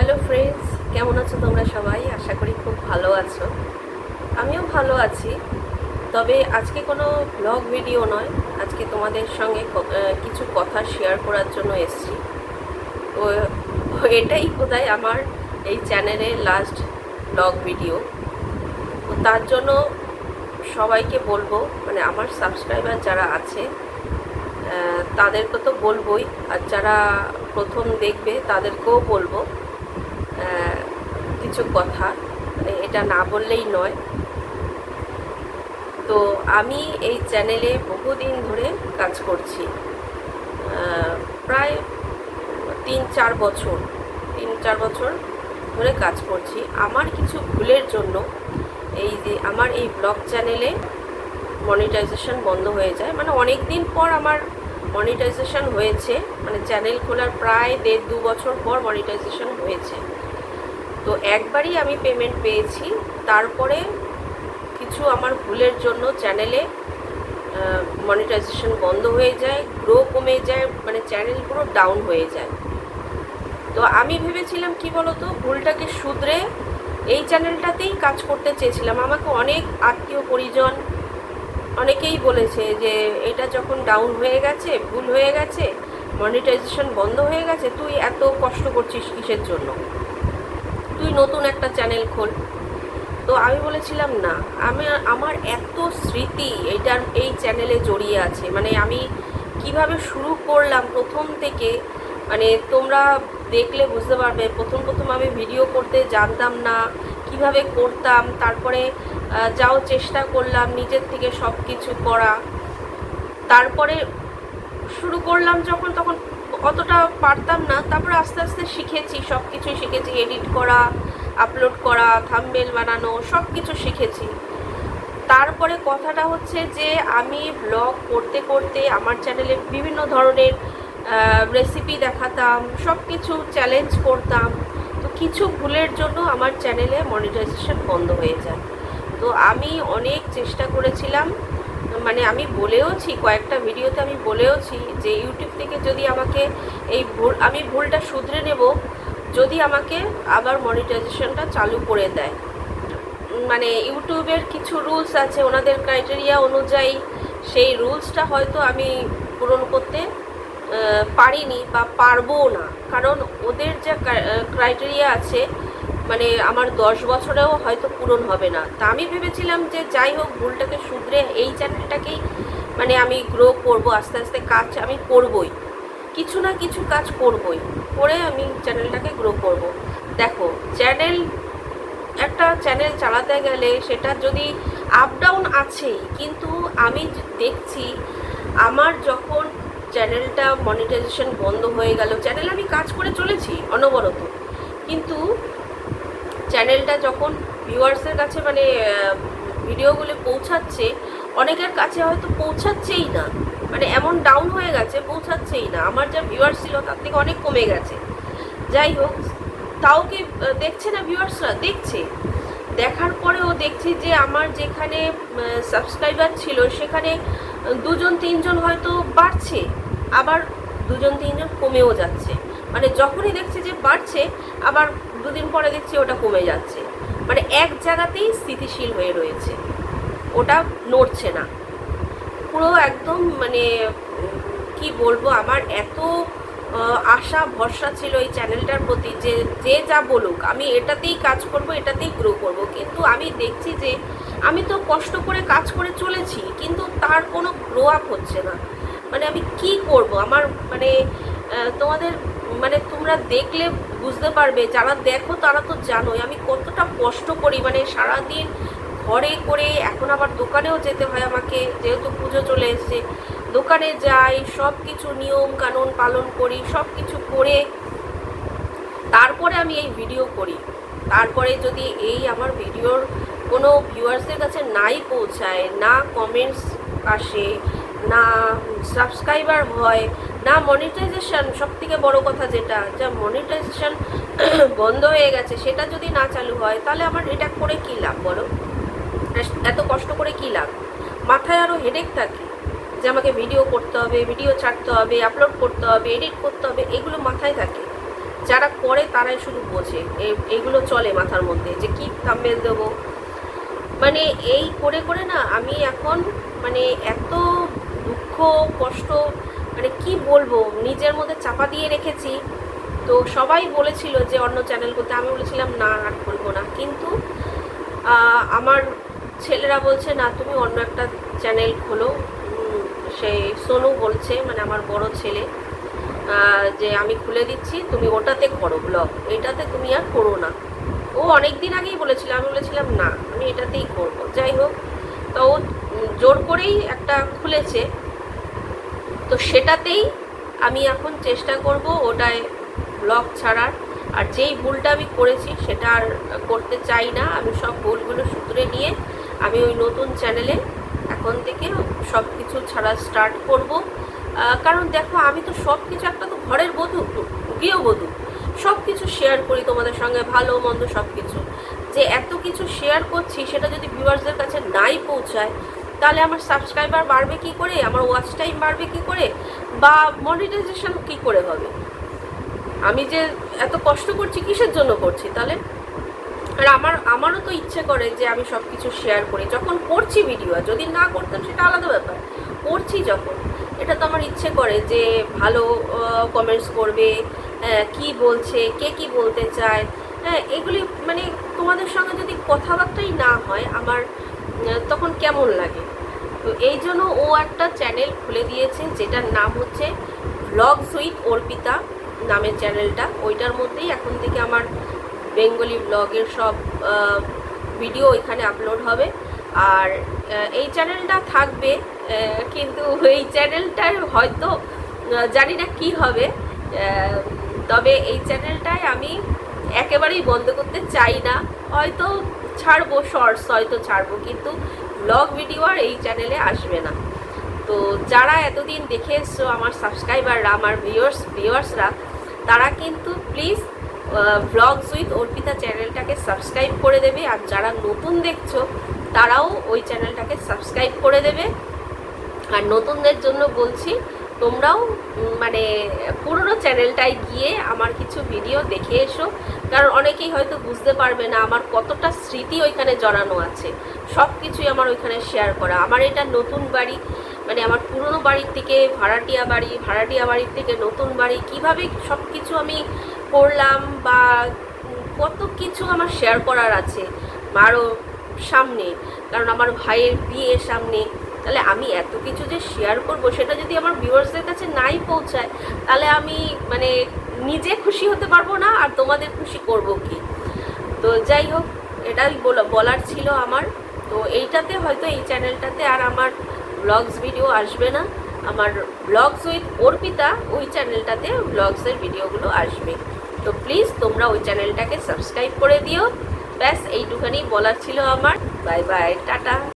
Hello friends কেমন আছো তোমরা সবাই? আশা করি খুব ভালো আছো। আমিও ভালো আছি। তবে আজকে কোনো ব্লগ ভিডিও নয়। আজকে তোমাদের সঙ্গে কিছু কথা শেয়ার করার জন্য এসেছি। তো, এটাই বোধহয় আমার এই চ্যানেলের লাস্ট ব্লগ ভিডিও তার জন্য সবাইকে বলব মানে আমার সাবস্ক্রাইবার যারা আছে তাদেরকে তো বলবোই। আর যারা প্রথম দেখবে, তাদেরকেও বলব কিছু কথা। মানে এটা না বললেই নয়। তো আমি এই চ্যানেলে বহুদিন ধরে কাজ করছি। প্রায় তিন চার বছর, তিন চার বছর ধরে কাজ করছি। আমার কিছু ভুলের জন্য এই যে আমার এই ব্লগ চ্যানেলে মনিটাইজেশন বন্ধ হয়ে যায়। মানে অনেক দিন পর আমার মনিটাইজেশন হয়েছে। মানে চ্যানেল খোলার প্রায় দেড় দু বছর পর মনিটাইজেশন হয়েছে। তো একবারই আমি পেমেন্ট পেয়েছি। তারপরে কিছু আমার ভুলের জন্য চ্যানেলে মনিটাইজেশন বন্ধ হয়ে যায় গ্রো কমে যায় মানে চ্যানেল পুরো ডাউন হয়ে যায়। তো আমি ভেবেছিলাম কি বলতো, ভুলটাকে শুধরে এই চ্যানেলটাতেই কাজ করতে চেয়েছিলাম। আমাকে অনেক আত্মীয় পরিজন অনেকেই বলেছে যে, এটা যখন ডাউন হয়ে গেছে, ভুল হয়ে গেছে মনিটাইজেশন বন্ধ হয়ে গেছে, তুই এত কষ্ট করছিস কিসের জন্য? তুই নতুন একটা চ্যানেল খোল। তো আমি বলেছিলাম, না, আমি আমার এত স্মৃতি এইটার, এই চ্যানেলে জড়িয়ে আছে। মানে আমি কীভাবে শুরু করলাম প্রথম থেকে মানে তোমরা দেখলে বুঝতে পারবে, প্রথম প্রথম আমি ভিডিও করতে জানতাম না, কীভাবে করতাম, তারপরে যাও চেষ্টা করলাম নিজের থেকে সব কিছু করা। তারপরে শুরু করলাম যখন, তখন অতটা পারতাম না। তারপরে আস্তে আস্তে শিখেছি সব কিছুই শিখেছি। এডিট করা আপলোড করা থাম্বেল বানানো সব কিছু শিখেছি। তারপরে কথাটা হচ্ছে যে, আমি ব্লগ করতে করতে আমার চ্যানেলে বিভিন্ন ধরনের রেসিপি দেখাতাম সব কিছু চ্যালেঞ্জ করতাম। তো কিছু ভুলের জন্য আমার চ্যানেলে মনিটাইজেশন বন্ধ হয়ে যায়। তো আমি অনেক চেষ্টা করেছিলাম মানে আমি বলেওছি, কয়েকটা ভিডিওতে আমি বলেওছি যে ইউটিউব থেকে যদি আমাকে এই ভুল, আমি ভুলটা শুধরে নেব, যদি আমাকে আবার মনিটাইজেশনটা চালু করে দেয়। মানে ইউটিউবের কিছু রুলস আছে, ওনাদের ক্রাইটেরিয়া অনুযায়ী সেই রুলসটা হয়তো আমি পূরণ করতে পারিনি বা পারব না। কারণ ওদের যে ক্রাইটেরিয়া আছে মানে আমার দশ বছরেও হয়তো পূরণ হবে না। তা আমি ভেবেছিলাম যে যাই হোক, ভুলটাকে শুধরে এই চ্যানেলটাকেই মানে আমি গ্রো করব, আস্তে আস্তে কাজ আমি করবই। কিছু না কিছু কাজ করবই, করে আমি চ্যানেলটাকে গ্রো করব। দেখো চ্যানেল একটা চ্যানেল চালাতে গেলে সেটা যদি আপ ডাউন আছেই, কিন্তু আমি দেখছি আমার যখন চ্যানেলটা মনিটাইজেশন বন্ধ হয়ে গেল চ্যানেল আমি কাজ করে চলেছি অনবরত। কিন্তু চ্যানেলটা যখন ভিউয়ার্সের কাছে মানে ভিডিওগুলো পৌঁছাচ্ছে অনেকের কাছে হয়তো পৌঁছাচ্ছেই না। মানে এমন ডাউন হয়ে গেছে, পৌঁছাচ্ছেই না। আমার যা ভিউয়ার্স ছিল তার থেকে অনেক কমে গেছে। যাই হোক, তাও কি দেখছে না ভিউয়ার্সরা দেখছে। দেখার পরেও দেখছি যে আমার যেখানে সাবস্ক্রাইবার ছিল, সেখানে দুজন, তিনজন হয়তো বাড়ছে। আবার দুজন, তিনজন কমেও যাচ্ছে। মানে যখনই দেখছি যে বাড়ছে, আবার দুদিন পরে দেখছি ওটা কমে যাচ্ছে। মানে এক জায়গাতেই স্থিতিশীল হয়ে রয়েছে। ওটা নড়ছে না। পুরো একদম মানে কি বলব, আমার এত আশা, ভরসা ছিল এই চ্যানেলটার প্রতি যে যে যা বলুক, আমি এটাতেই কাজ করব, এটাতেই গ্রো করব। কিন্তু আমি দেখছি যে, আমি তো কষ্ট করে কাজ করে চলেছি, কিন্তু তার কোনো গ্রো আপ হচ্ছে না। মানে আমি কি করব? আমার মানে তোমাদের মানে তোমরা দেখলে বুঝতে পারবে, যারা দেখো তারা তো জানোই, আমি কতটা কষ্ট করি মানে সারাদিন ঘরে করে এখন আবার দোকানেও যেতে হয় আমাকে, যেহেতু পুজো চলে এসছে। দোকানে যাই সব কিছু নিয়ম কানুন পালন করি সব কিছু করে তারপরে আমি এই ভিডিও করি। তারপরে যদি এই আমার ভিডিওর কোনো ভিউয়ার্সের কাছে নাই পৌঁছায়, না কমেন্টস আসে, না সাবস্ক্রাইবার হয়, না মনিটাইজেশন সব থেকে বড়ো কথা যেটা, যা মনিটাইজেশান বন্ধ হয়ে গেছে, সেটা যদি না চালু হয়, তাহলে আমার এটা করে কী লাভ বলো? এত কষ্ট করে কী লাভ? মাথায় আরও হেডেক থাকে যে আমাকে ভিডিও করতে হবে ভিডিও ছাড়তে হবে আপলোড করতে হবে এডিট করতে হবে, এগুলো মাথায় থাকে। যারা করে তারাই শুধু বোঝে। এ- এইগুলো চলে মাথার মধ্যে যে কি থাম্বেল দেবো। মানে এই করে করে না আমি এখন মানে এত দুঃখ, কষ্ট মানে কি বলব, নিজের মধ্যে চাপা দিয়ে রেখেছি। তো সবাই বলেছিল যে অন্য চ্যানেল করতে, আমি বলেছিলাম না, আর করব না। কিন্তু আমার ছেলেরা বলছে, না, তুমি অন্য একটা চ্যানেল খোলো। সেই সোনু বলছে মানে আমার বড় ছেলে যে আমি খুলে দিচ্ছি, তুমি ওটাতে করো ব্লগ এটাতে তুমি আর করো না। ও অনেক দিন আগেই বলেছিল, আমি বলেছিলাম, না, আমি এটাতেই করব। যাই হোক, তো ও জোর করেই একটা খুলেছে। তো সেটাতেই আমি এখন চেষ্টা করব ওটায় ব্লগ ছাড়ার। আর যেই ভুলটা আমি করেছি, সেটা আর করতে চাই না। আমি সব ভুলগুলো শুধরে নিয়ে আমি ওই নতুন চ্যানেলে এখন থেকে সব কিছু ছাড়া স্টার্ট করব। কারণ দেখো, আমি তো সব কিছু একটা তো ঘরের বধূ, গৃহবধূ। সব কিছু শেয়ার করি তোমাদের সঙ্গে, ভালো, মন্দ সব কিছু যে এত কিছু শেয়ার করছি, সেটা যদি ভিউয়ার্সদের কাছে নাই পৌঁছায়, তাহলে আমার সাবস্ক্রাইবার বাড়বে কি করে? আমার ওয়াচ টাইম বাড়বে কি করে? বা মনিটাইজেশন কি করে হবে? আমি যে এত কষ্ট করছি, কিসের জন্য করছি? তাহলে আর আমার আমারও তো ইচ্ছে করে যে আমি সব কিছু শেয়ার করি। যখন করছি ভিডিও যদি না করতাম সেটা আলাদা ব্যাপার। করছি যখন এটা তো আমার ইচ্ছে করে যে ভালো কমেন্টস করবে আহ, কি বলছে কে কি বলতে চায় হ্যাঁ এগুলি মানে তোমাদের সঙ্গে যদি কথাবার্তাই না হয় আমার তখন কেমন লাগে? তো এই জন্য ও একটা চ্যানেল খুলে দিয়েছে যেটার নাম হচ্ছে ব্লগস উইথ অর্পিতা নামের চ্যানেলটা ওইটার মধ্যেই এখন থেকে আমার বেঙ্গলি ব্লগের সব ভিডিও এখানে আপলোড হবে। আর এই চ্যানেলটা থাকবে কিন্তু এই চ্যানেলটার হয়তো জানি না কী হবে। তবে এই চ্যানেলটায় আমি একেবারেই বন্ধ করতে চাই না। হয়তো ছাড়বো শর্টস হয়তো ছাড়বো, কিন্তু ব্লগ ভিডিও আর এই চ্যানেলে আসবে না। তো যারা এতদিন দেখে এসছো, আমার সাবস্ক্রাইবাররা আমার ভিউয়ার্স ভিউয়ার্সরা তারা কিন্তু প্লিজ ব্লগস উইথ অর্পিতা চ্যানেলটাকে সাবস্ক্রাইব করে দেবে। আর যারা নতুন দেখছ, তারাও ওই চ্যানেলটাকে সাবস্ক্রাইব করে দেবে। আর নতুনদের জন্য বলছি, তোমরাও মানে পুরনো চ্যানেলটায় গিয়ে আমার কিছু ভিডিও দেখে এসো। কারণ অনেকেই হয়তো বুঝতে পারবে না আমার কতটা স্মৃতি ওইখানে জড়ানো আছে। সব কিছুই আমার ওইখানে শেয়ার করা। আমার এটা নতুন বাড়ি মানে আমার পুরনো বাড়ির থেকে ভাড়াটিয়া বাড়ি, ভাড়াটিয়া বাড়ির থেকে নতুন বাড়ি, কীভাবে সব কিছু আমি করলাম বা কত কিছু আমার শেয়ার করার আছে আরও সামনে, কারণ আমার ভাইয়ের বিয়ে সামনে। তাহলে আমি এত কিছু যে শেয়ার করব সেটা যদি আমার ভিউয়ার্সদের কাছে নাই পৌঁছায়, তাহলে আমি মানে নিজে খুশি হতে পারব না আর তোমাদের খুশি করব কি? তো যাই হোক, এটাই বলা- বলার ছিল আমার। তো এইটাতে হয়তো এই চ্যানেলটাতে আর আমার ব্লগস ভিডিও আসবে না। আমার ব্লগস উইথ অর্পিতা, ওই চ্যানেলটাতে ব্লগসের ভিডিওগুলো আসবে। তো প্লিজ তোমরা ওই চ্যানেলটাকে সাবস্ক্রাইব করে দিও। ব্যাস, এইটুখানি বলার ছিল আমার। Bye bye tata.